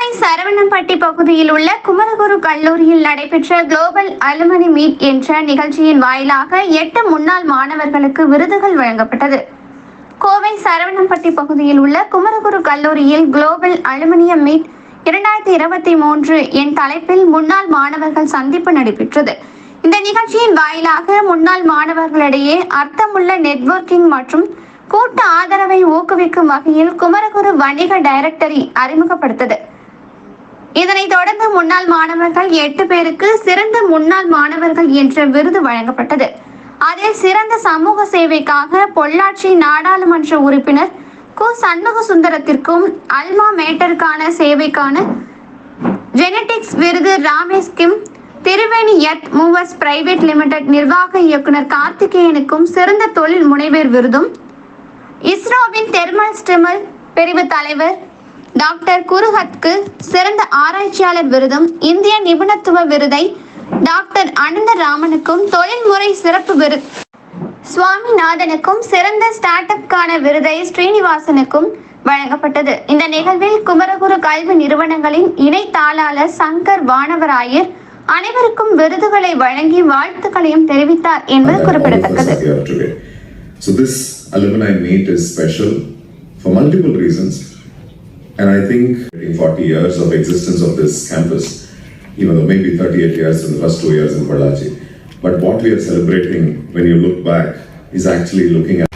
கோவை சரவணம்பட்டி பகுதியில் உள்ள குமரகுரு கல்லூரியில் நடைபெற்ற குளோபல் அலுமனி மீட் என்ற நிகழ்ச்சியின் வாயிலாக எட்டு முன்னாள் மாணவர்களுக்கு விருதுகள் வழங்கப்பட்டது. கோவை சரவணம்பட்டி பகுதியில் உள்ள குமரகுரு கல்லூரியில் குளோபல் அலுமினியம் மீட் இரண்டாயிரத்தி இருபத்தி மூன்று என் தலைப்பில் முன்னாள் மாணவர்கள் சந்திப்பு நடைபெற்றது. இந்த நிகழ்ச்சியின் வாயிலாக முன்னாள் மாணவர்களிடையே அர்த்தமுள்ள நெட்வொர்க்கிங் மற்றும் கூட்ட ஆதரவை ஊக்குவிக்கும் வகையில் குமரகுரு வணிக டைரக்டரி அறிமுகப்படுத்தது. இதனைத் தொடர்ந்து முன்னாள் மாணவர்கள் எட்டு பேருக்கு சிறந்த முன்னாள் மாணவர்கள் என்ற விருது வழங்கப்பட்டது. அதில் சிறந்த சமூக சேவைக்காக பொள்ளாச்சி நாடாளுமன்ற உறுப்பினர் கு. சண்முக சுந்தரத்திற்கும் அல்மா மேட்டருக்கான சேவைக்கான ஜெனடிக்ஸ் விருது ராமேஷ் கிம் Triveni earth movers private limited நிர்வாக இயக்குனர் கார்த்திகேயனுக்கும் சிறந்த தொழில் முனைவர் விருதும். இஸ்ரோவின் தெர்மல் ஸ்டிமல் பிரிவு தலைவர் டாக்டர் குருஹத்க்கு சிறந்த ஆராய்ச்சியாளர் விருதும் இந்திய நிபுணத்துவ விருதை டாக்டர் அனந்த ராமனுக்கும் தொழில்முறை சிறப்பு விருது சுவாமிநாதனுக்கும் சிறந்த ஸ்டார்ட் அப்கான விருதை ஸ்ரீனிவாசனுக்கும் வழங்கப்பட்டது இந்த நிகழ்வில் குமரகுரு கல்வி நிறுவனங்களின் இணை தாளாளர் சங்கர் வானவராயர் அனைவருக்கும் விருதுகளை வழங்கி வாழ்த்துக்களையும் தெரிவித்தார் என்பது குறிப்பிடத்தக்கது. So this alumni meet is special for multiple reasons. And I think in 40 years of existence of this campus, even though maybe 38 years in the first two years in Balaji, but what we are celebrating when you look back is actually looking at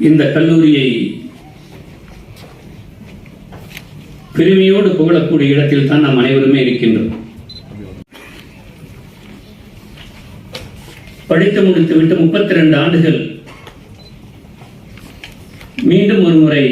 இந்த கல்லூரியை பெருமையோடு புகழக்கூடிய இடத்தில் தான் நாம் அனைவருமே இருக்கின்றோம். படித்து முடித்துவிட்டு முப்பத்தி ரெண்டு ஆண்டுகள் மீண்டும் ஒரு முறை